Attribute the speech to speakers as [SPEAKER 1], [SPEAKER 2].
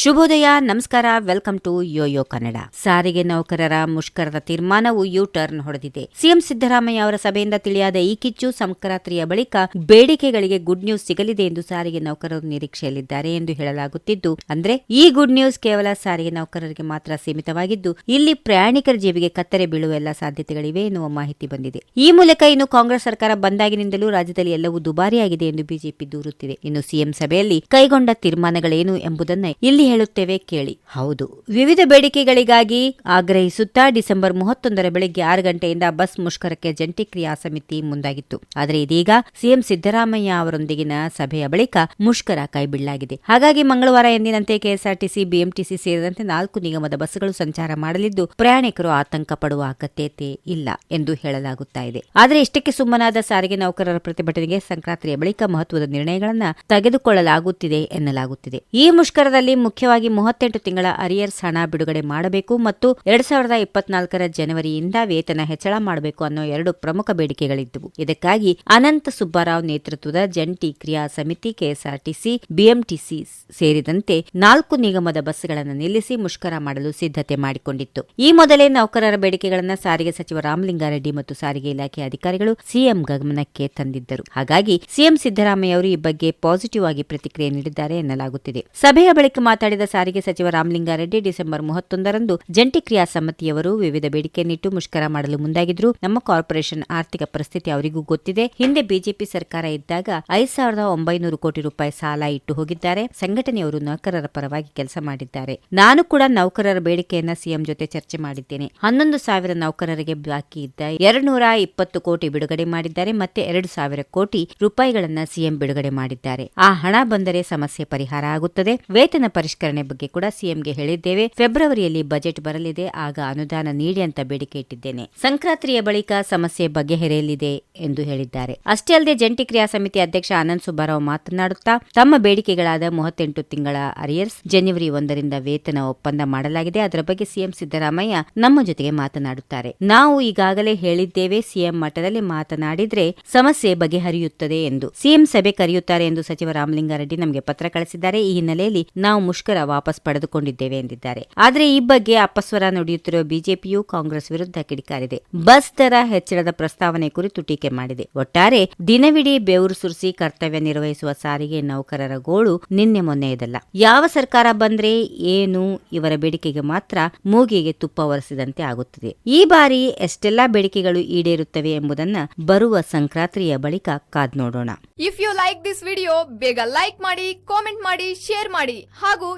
[SPEAKER 1] ಶುಭೋದಯ, ನಮಸ್ಕಾರ, welcome to Yoyo Kannada. ಸಾರಿಗೆ ನೌಕರರ ಮುಷ್ಕರದ ತೀರ್ಮಾನವು ಯು ಟರ್ನ್ ಹೊಡೆದಿದೆ. ಸಿಎಂ ಸಿದ್ದರಾಮಯ್ಯ ಅವರ ಸಭೆಯಿಂದ ತಿಳಿಯಾದ ಈ ಕಿಚ್ಚು ಸಂಕ್ರಾಂತಿಯ ಬಳಿಕ ಬೇಡಿಕೆಗಳಿಗೆ ಗುಡ್ ನ್ಯೂಸ್ ಸಿಗಲಿದೆ ಎಂದು ಸಾರಿಗೆ ನೌಕರರು ನಿರೀಕ್ಷೆಯಲ್ಲಿದ್ದಾರೆ ಎಂದು ಹೇಳಲಾಗುತ್ತಿದ್ದು, ಅಂದ್ರೆ ಈ ಗುಡ್ ನ್ಯೂಸ್ ಕೇವಲ ಸಾರಿಗೆ ನೌಕರರಿಗೆ ಮಾತ್ರ ಸೀಮಿತವಾಗಿದ್ದು, ಇಲ್ಲಿ ಪ್ರಯಾಣಿಕರ ಜೀವಿಗೆ ಕತ್ತರೆ ಬೀಳುವ ಎಲ್ಲ ಸಾಧ್ಯತೆಗಳಿವೆ ಎನ್ನುವ ಮಾಹಿತಿ ಬಂದಿದೆ. ಈ ಮೂಲಕ ಇನ್ನು ಕಾಂಗ್ರೆಸ್ ಸರ್ಕಾರ ಬಂದಾಗಿನಿಂದಲೂ ರಾಜ್ಯದಲ್ಲಿ ಎಲ್ಲವೂ ದುಬಾರಿಯಾಗಿದೆ ಎಂದು ಬಿಜೆಪಿ ದೂರುತ್ತಿದೆ. ಇನ್ನು ಸಿಎಂ ಸಭೆಯಲ್ಲಿ ಕೈಗೊಂಡ ತೀರ್ಮಾನಗಳೇನು ಎಂಬುದನ್ನ ಇಲ್ಲಿ ಹೇಳುತ್ತೇವೆ ಕೇಳಿ. ಹೌದು. ವಿವಿಧ ಬೇಡಿಕೆಗಳಿಗಾಗಿ ಆಗ್ರಹಿಸುತ್ತಾ ಡಿಸೆಂಬರ್ ಮೂವತ್ತೊಂದರ ಬೆಳಗ್ಗೆ ಆರು ಗಂಟೆಯಿಂದ ಬಸ್ ಮುಷ್ಕರಕ್ಕೆ ಜಂಟಿ ಕ್ರಿಯಾ ಸಮಿತಿ ಮುಂದಾಗಿತ್ತು. ಆದರೆ ಇದೀಗ ಸಿಎಂ ಸಿದ್ದರಾಮಯ್ಯ ಅವರೊಂದಿಗಿನ ಸಭೆಯ ಬಳಿಕ ಮುಷ್ಕರ ಕೈಬಿಡಲಾಗಿದೆ. ಹಾಗಾಗಿ ಮಂಗಳವಾರ ಎಂದಿನಂತೆ ಕೆಎಸ್ಆರ್ಟಿಸಿ ಬಿಎಂಟಿಸಿ ಸೇರಿದಂತೆ ನಾಲ್ಕು ನಿಗಮದ ಬಸ್ಗಳು ಸಂಚಾರ ಮಾಡಲಿದ್ದು ಪ್ರಯಾಣಿಕರು ಆತಂಕ ಪಡುವ ಅಗತ್ಯತೆ ಇಲ್ಲ ಎಂದು ಹೇಳಲಾಗುತ್ತಾ ಇದೆ. ಆದರೆ ಇಷ್ಟಕ್ಕೆ ಸುಮ್ಮನಾದ ಸಾರಿಗೆ ನೌಕರರ ಪ್ರತಿಭಟನೆಗೆ ಸಂಕ್ರಾಂತಿಯ ಬಳಿಕ ಮಹತ್ವದ ನಿರ್ಣಯಗಳನ್ನು ತೆಗೆದುಕೊಳ್ಳಲಾಗುತ್ತಿದೆ ಎನ್ನಲಾಗುತ್ತಿದೆ. ಈ ಮುಷ್ಕರದಲ್ಲಿ ಮುಖ್ಯವಾಗಿ ಮೂವತ್ತೆಂಟು ತಿಂಗಳ ಅರಿಯರ್ಸ್ ಹಣ ಬಿಡುಗಡೆ ಮಾಡಬೇಕು ಮತ್ತು ಎರಡ್ ಸಾವಿರದ ಇಪ್ಪತ್ನಾಲ್ಕರ ಜನವರಿಯಿಂದ ವೇತನ ಹೆಚ್ಚಳ ಮಾಡಬೇಕು ಅನ್ನೋ ಎರಡು ಪ್ರಮುಖ ಬೇಡಿಕೆಗಳಿದ್ದವು. ಇದಕ್ಕಾಗಿ ಅನಂತ ಸುಬ್ಬರಾವ್ ನೇತೃತ್ವದ ಜಂಟಿ ಕ್ರಿಯಾ ಸಮಿತಿ ಕೆಎಸ್ಆರ್ಟಿಸಿ, ಬಿಎಂಟಿಸಿ ಸೇರಿದಂತೆ ನಾಲ್ಕು ನಿಗಮದ ಬಸ್ಗಳನ್ನು ನಿಲ್ಲಿಸಿ ಮುಷ್ಕರ ಮಾಡಲು ಸಿದ್ಧತೆ ಮಾಡಿಕೊಂಡಿತ್ತು. ಈ ಮೊದಲೇ ನೌಕರರ ಬೇಡಿಕೆಗಳನ್ನು ಸಾರಿಗೆ ಸಚಿವ ರಾಮಲಿಂಗಾರೆಡ್ಡಿ ಮತ್ತು ಸಾರಿಗೆ ಇಲಾಖೆ ಅಧಿಕಾರಿಗಳು ಸಿಎಂ ಗಮನಕ್ಕೆ ತಂದಿದ್ದರು. ಹಾಗಾಗಿ ಸಿಎಂ ಸಿದ್ದರಾಮಯ್ಯ ಅವರು ಈ ಬಗ್ಗೆ ಪಾಸಿಟಿವ್ ಆಗಿ ಪ್ರತಿಕ್ರಿಯೆ ನೀಡಿದ್ದಾರೆ ಎನ್ನಲಾಗುತ್ತಿದೆ. ಸಭೆಯ ಬಳಿಕ ಮಾತನಾಡಿದ ಸಾರಿಗೆ ಸಚಿವ ರಾಮಲಿಂಗಾರೆಡ್ಡಿ ಡಿಸೆಂಬರ್ ಮೂವತ್ತೊಂದರಂದು ಜಂಟಿ ಕ್ರಿಯಾ ಸಮಿತಿಯವರು ವಿವಿಧ ಬೇಡಿಕೆಯನ್ನಿಟ್ಟು ಮುಷ್ಕರ ಮಾಡಲು ಮುಂದಾಗಿದ್ರು. ನಮ್ಮ ಕಾರ್ಪೊರೇಷನ್ ಆರ್ಥಿಕ ಪರಿಸ್ಥಿತಿ ಅವರಿಗೂ ಗೊತ್ತಿದೆ. ಹಿಂದೆ ಬಿಜೆಪಿ ಸರ್ಕಾರ ಇದ್ದಾಗ ಐದ್ ಸಾವಿರದ ಒಂಬೈನೂರು ಕೋಟಿ ರೂಪಾಯಿ ಸಾಲ ಇಟ್ಟು ಹೋಗಿದ್ದಾರೆ. ಸಂಘಟನೆಯವರು ನೌಕರರ ಪರವಾಗಿ ಕೆಲಸ ಮಾಡಿದ್ದಾರೆ. ನಾನು ಕೂಡ ನೌಕರರ ಬೇಡಿಕೆಯನ್ನ ಸಿಎಂ ಜೊತೆ ಚರ್ಚೆ ಮಾಡಿದ್ದೇನೆ. ಹನ್ನೊಂದು ಸಾವಿರ ನೌಕರರಿಗೆ ಬಾಕಿ ಇದ್ದ ಎರಡು ನೂರ ಇಪ್ಪತ್ತು ಕೋಟಿ ಬಿಡುಗಡೆ ಮಾಡಿದ್ದಾರೆ. ಮತ್ತೆ ಎರಡು ಸಾವಿರ ಕೋಟಿ ರೂಪಾಯಿಗಳನ್ನ ಸಿಎಂ ಬಿಡುಗಡೆ ಮಾಡಿದ್ದಾರೆ. ಆ ಹಣ ಬಂದರೆ ಸಮಸ್ಯೆ ಪರಿಹಾರ ಆಗುತ್ತದೆ. ವೇತನ ಪರಿಷ್ಕರಣೆ ಬಗ್ಗೆ ಕೂಡ ಸಿಎಂಗೆ ಹೇಳಿದ್ದೇವೆ. ಫೆಬ್ರವರಿಯಲ್ಲಿ ಬಜೆಟ್ ಬರಲಿದೆ. ಆಗ ಅನುದಾನ ನೀಡಿ ಅಂತ ಬೇಡಿಕೆ ಇಟ್ಟಿದ್ದೇನೆ. ಸಂಕ್ರಾಂತಿಯ ಬಳಿಕ ಸಮಸ್ಯೆ ಬಗೆಹರಿಯಲಿದೆ ಎಂದು ಹೇಳಿದ್ದಾರೆ. ಅಷ್ಟೇ ಅಲ್ಲದೆ ಜಂಟಿ ಕ್ರಿಯಾ ಸಮಿತಿ ಅಧ್ಯಕ್ಷ ಆನಂದ್ ಸುಬ್ಬಾರಾವ್ ಮಾತನಾಡುತ್ತಾ, ತಮ್ಮ ಬೇಡಿಕೆಗಳಾದ ಮೂವತ್ತೆಂಟು ತಿಂಗಳ ಅರಿಯರ್ಸ್ ಜನವರಿ ಒಂದರಿಂದ ವೇತನ ಒಪ್ಪಂದ ಮಾಡಲಾಗಿದೆ. ಅದರ ಬಗ್ಗೆ ಸಿಎಂ ಸಿದ್ದರಾಮಯ್ಯ ನಮ್ಮ ಜೊತೆಗೆ ಮಾತನಾಡುತ್ತಾರೆ. ನಾವು ಈಗಾಗಲೇ ಹೇಳಿದ್ದೇವೆ, ಸಿಎಂ ಮಟ್ಟದಲ್ಲಿ ಮಾತನಾಡಿದ್ರೆ ಸಮಸ್ಯೆ ಬಗೆಹರಿಯುತ್ತದೆ ಎಂದು. ಸಿಎಂ ಸಭೆ ಕರೆಯುತ್ತಾರೆ ಎಂದು ಸಚಿವ ರಾಮಲಿಂಗಾರೆಡ್ಡಿ ನಮಗೆ ಪತ್ರ ಕಳಿಸಿದ್ದಾರೆ. ಈ ಹಿನ್ನೆಲೆಯಲ್ಲಿ ನಾವು ಮುಷ್ಕರ ವಾಪಸ್ ಪಡೆದುಕೊಂಡಿದ್ದೇವೆ ಎಂದಿದ್ದಾರೆ. ಆದರೆ ಈ ಬಗ್ಗೆ ಅಪಸ್ವರ ನುಡಿಯುತ್ತಿರುವ ಬಿಜೆಪಿಯು ಕಾಂಗ್ರೆಸ್ ವಿರುದ್ಧ ಕಿಡಿಕಾರಿದೆ. ಬಸ್ ದರ ಹೆಚ್ಚಳದ ಪ್ರಸ್ತಾವನೆ ಕುರಿತು ಟೀಕೆ ಮಾಡಿದೆ. ಒಟ್ಟಾರೆ ದಿನವಿಡೀ ಬೆವರು ಸುರಿಸಿ ಕರ್ತವ್ಯ ನಿರ್ವಹಿಸುವ ಸಾರಿಗೆ ನೌಕರರ ಗೋಳು ನಿನ್ನೆ ಮೊನ್ನೆಯದಲ್ಲ. ಯಾವ ಸರ್ಕಾರ ಬಂದ್ರೆ ಏನು ಇವರ ಬೇಡಿಕೆಗೆ ಮಾತ್ರ ಮೂಗಿಗೆ ತುಪ್ಪ ಒರೆಸಿದಂತೆ ಆಗುತ್ತದೆ. ಈ ಬಾರಿ ಎಷ್ಟೆಲ್ಲಾ ಬೇಡಿಕೆಗಳು ಈಡೇರುತ್ತವೆ ಎಂಬುದನ್ನ ಬರುವ ಸಂಕ್ರಾಂತಿಯ ಬಳಿಕ ಕಾದ್ ನೋಡೋಣ.
[SPEAKER 2] If you like this video ಬೇಗ ಲೈಕ್ ಮಾಡಿ ಕಾಮೆಂಟ್ ಮಾಡಿ ಶೇರ್ ಮಾಡಿ ಹಾಗೂ